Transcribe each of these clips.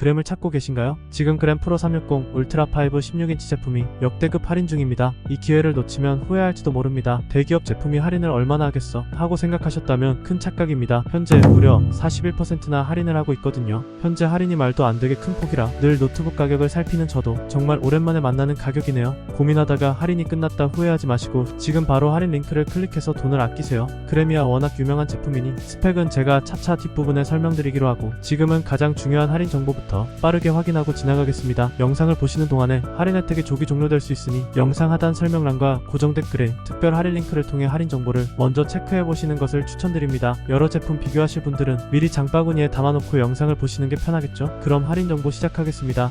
그램을 찾고 계신가요? 지금 그램 프로 360 울트라 5 16인치 제품이 역대급 할인 중입니다. 이 기회를 놓치면 후회할지도 모릅니다. 대기업 제품이 할인을 얼마나 하겠어 하고 생각하셨다면 큰 착각입니다. 현재 무려 41%나 할인을 하고 있거든요. 현재 할인이 말도 안 되게 큰 폭이라 늘 노트북 가격을 살피는 저도 정말 오랜만에 만나는 가격이네요. 고민하다가 할인이 끝났다 후회하지 마시고 지금 바로 할인 링크를 클릭해서 돈을 아끼세요. 그래미야 워낙 유명한 제품이니 스펙은 제가 차차 뒷부분에 설명드리기로 하고 지금은 가장 중요한 할인 정보부터 빠르게 확인하고 지나가겠습니다. 영상을 보시는 동안에 할인 혜택이 조기 종료될 수 있으니 영상 하단 설명란과 고정 댓글에 특별 할인 링크를 통해 할인 정보를 먼저 체크해 보시는 것을 추천드립니다. 여러 제품 비교하실 분들은 미리 장바구니에 담아놓고 영상을 보시는 게 편하겠죠? 그럼 할인 정보 시작하겠습니다.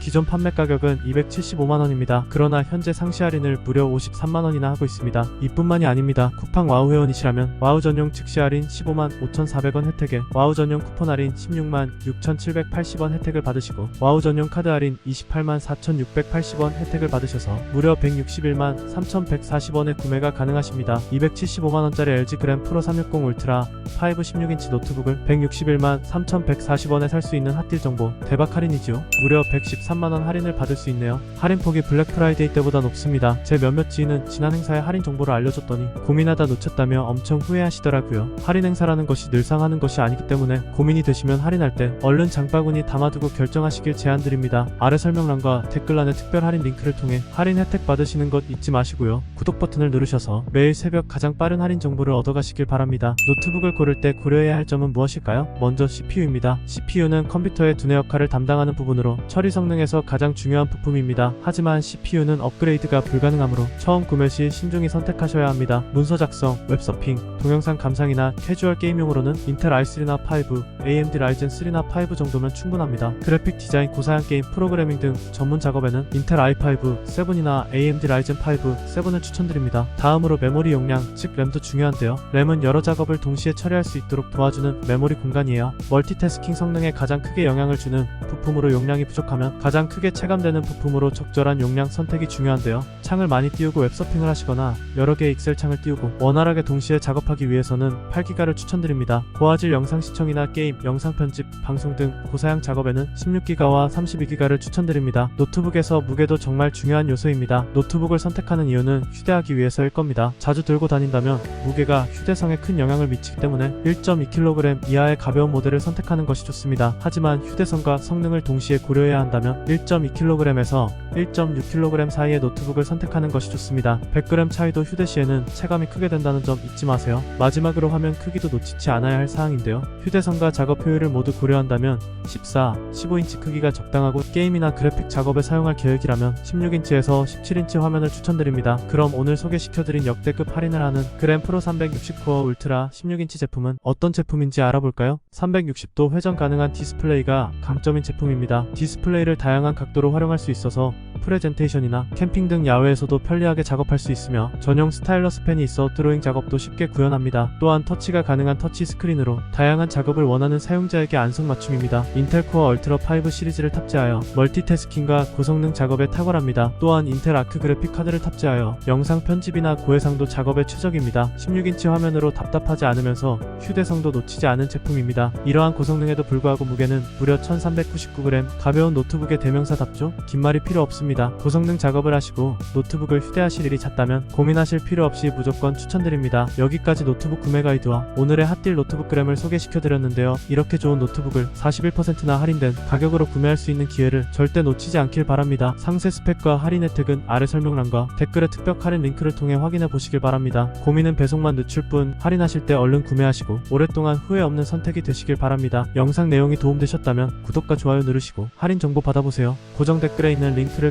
기존 판매 가격은 275만원입니다. 그러나 현재 상시 할인을 무려 53만원이나 하고 있습니다. 이뿐만이 아닙니다. 쿠팡 와우 회원이시라면 와우 전용 즉시 할인 15만 5,400원 혜택에 와우 전용 쿠폰 할인 16만 6,780원 혜택을 받으시고 와우 전용 카드 할인 28만 4,680원 혜택을 받으셔서 무려 161만 3,140원에 구매가 가능하십니다. 275만원짜리 LG 그램 프로 360 울트라 5 16인치 노트북을 161만 3,140원에 살 수 있는 핫딜 정보 대박 할인이지요. 무려 113만원 할인을 받을 수 있네요. 할인 폭이 블랙 프라이데이 때보다 높습니다. 제 몇몇 지인은 지난 행사에 할인 정보를 알려줬더니 고민하다 놓쳤다며 엄청 후회하시더라고요. 할인 행사라는 것이 늘상 하는 것이 아니기 때문에 고민이 되시면 할인할 때 얼른 장바구니 담아두고 결정하시길 제안드립니다. 아래 설명란과 댓글란의 특별 할인 링크를 통해 할인 혜택 받으시는 것 잊지 마시고요. 구독 버튼을 누르셔서 매일 새벽 가장 빠른 할인 정보를 얻어가시길 바랍니다. 노트북을 고를 때 고려해야 할 점은 무엇일까요? 먼저 CPU입니다. CPU는 컴퓨터의 두뇌 역할을 담당하는 부분으로 처리 성능에 서 가장 중요한 부품입니다. 하지만 CPU는 업그레이드가 불가능하므로 처음 구매 시 신중히 선택하셔야 합니다. 문서 작성, 웹서핑, 동영상 감상이나 캐주얼 게임용으로는 인텔 i3나 5, AMD 라이젠 3나 5 정도면 충분합니다. 그래픽 디자인, 고사양 게임, 프로그래밍 등 전문 작업에는 인텔 i5, 7이나 AMD 라이젠 5, 7을 추천드립니다. 다음으로 메모리 용량, 즉 램도 중요한데요. 램은 여러 작업을 동시에 처리할 수 있도록 도와주는 메모리 공간이에요. 멀티태스킹 성능에 가장 크게 영향을 주는 부품으로 용량이 부족하면 가장 크게 체감되는 부품으로 적절한 용량 선택이 중요한데요. 창을 많이 띄우고 웹서핑을 하시거나 여러 개의 익셀 창을 띄우고 원활하게 동시에 작업하기 위해서는 8기가를 추천드립니다. 고화질 영상 시청이나 게임, 영상 편집, 방송 등 고사양 작업에는 16기가와 32기가를 추천드립니다. 노트북에서 무게도 정말 중요한 요소입니다. 노트북을 선택하는 이유는 휴대하기 위해서일 겁니다. 자주 들고 다닌다면 무게가 휴대성에 큰 영향을 미치기 때문에 1.2kg 이하의 가벼운 모델을 선택하는 것이 좋습니다. 하지만 휴대성과 성능을 동시에 고려해야 한다면 1.2kg에서 1.6kg 사이의 노트북을 선택하는 것이 좋습니다. 100g 차이도 휴대 시에는 체감이 크게 된다는 점 잊지 마세요. 마지막으로 화면 크기도 놓치지 않아야 할 사항인데요. 휴대성과 작업 효율을 모두 고려한다면 14, 15인치 크기가 적당하고 게임이나 그래픽 작업에 사용할 계획이라면 16인치에서 17인치 화면을 추천드립니다. 그럼 오늘 소개시켜드린 역대급 할인을 하는 그램 프로 360코어 울트라 16인치 제품은 어떤 제품인지 알아볼까요? 360도 회전 가능한 디스플레이가 강점인 제품입니다. 디스플레이를 다 양한 각도로 활용할 수 있어서 프레젠테이션이나 캠핑 등 야외에서도 편리하게 작업할 수 있으며 전용 스타일러스 펜이 있어 드로잉 작업도 쉽게 구현합니다. 또한 터치가 가능한 터치 스크린으로 다양한 작업을 원하는 사용자에게 안성맞춤입니다. 인텔 코어 얼트라 5 시리즈를 탑재하여 멀티태스킹과 고성능 작업에 탁월합니다. 또한 인텔 아크 그래픽 카드를 탑재하여 영상 편집이나 고해상도 작업에 최적입니다. 16인치 화면으로 답답하지 않으면서 휴대성도 놓치지 않은 제품입니다. 이러한 고성능에도 불구하고 무게는 무려 1399g 가벼운 노트북의 대명사답죠? 긴 말이 필요 없습니다. 고성능 작업을 하시고 노트북을 휴대하실 일이 잦다면 고민하실 필요 없이 무조건 추천드립니다. 여기까지 노트북 구매 가이드와 오늘의 핫딜 노트북 그램을 소개시켜드렸는데요. 이렇게 좋은 노트북을 41%나 할인된 가격으로 구매할 수 있는 기회를 절대 놓치지 않길 바랍니다. 상세 스펙과 할인 혜택은 아래 설명란과 댓글에 특별 할인 링크를 통해 확인해 보시길 바랍니다. 고민은 배송만 늦출 뿐 할인하실 때 얼른 구매하시고 오랫동안 후회 없는 선택이 되시길 바랍니다. 영상 내용이 도움되셨다면 구독과 좋아요 누르시고 할인 정보 받아보세요. 고정 댓글에 있는 링크를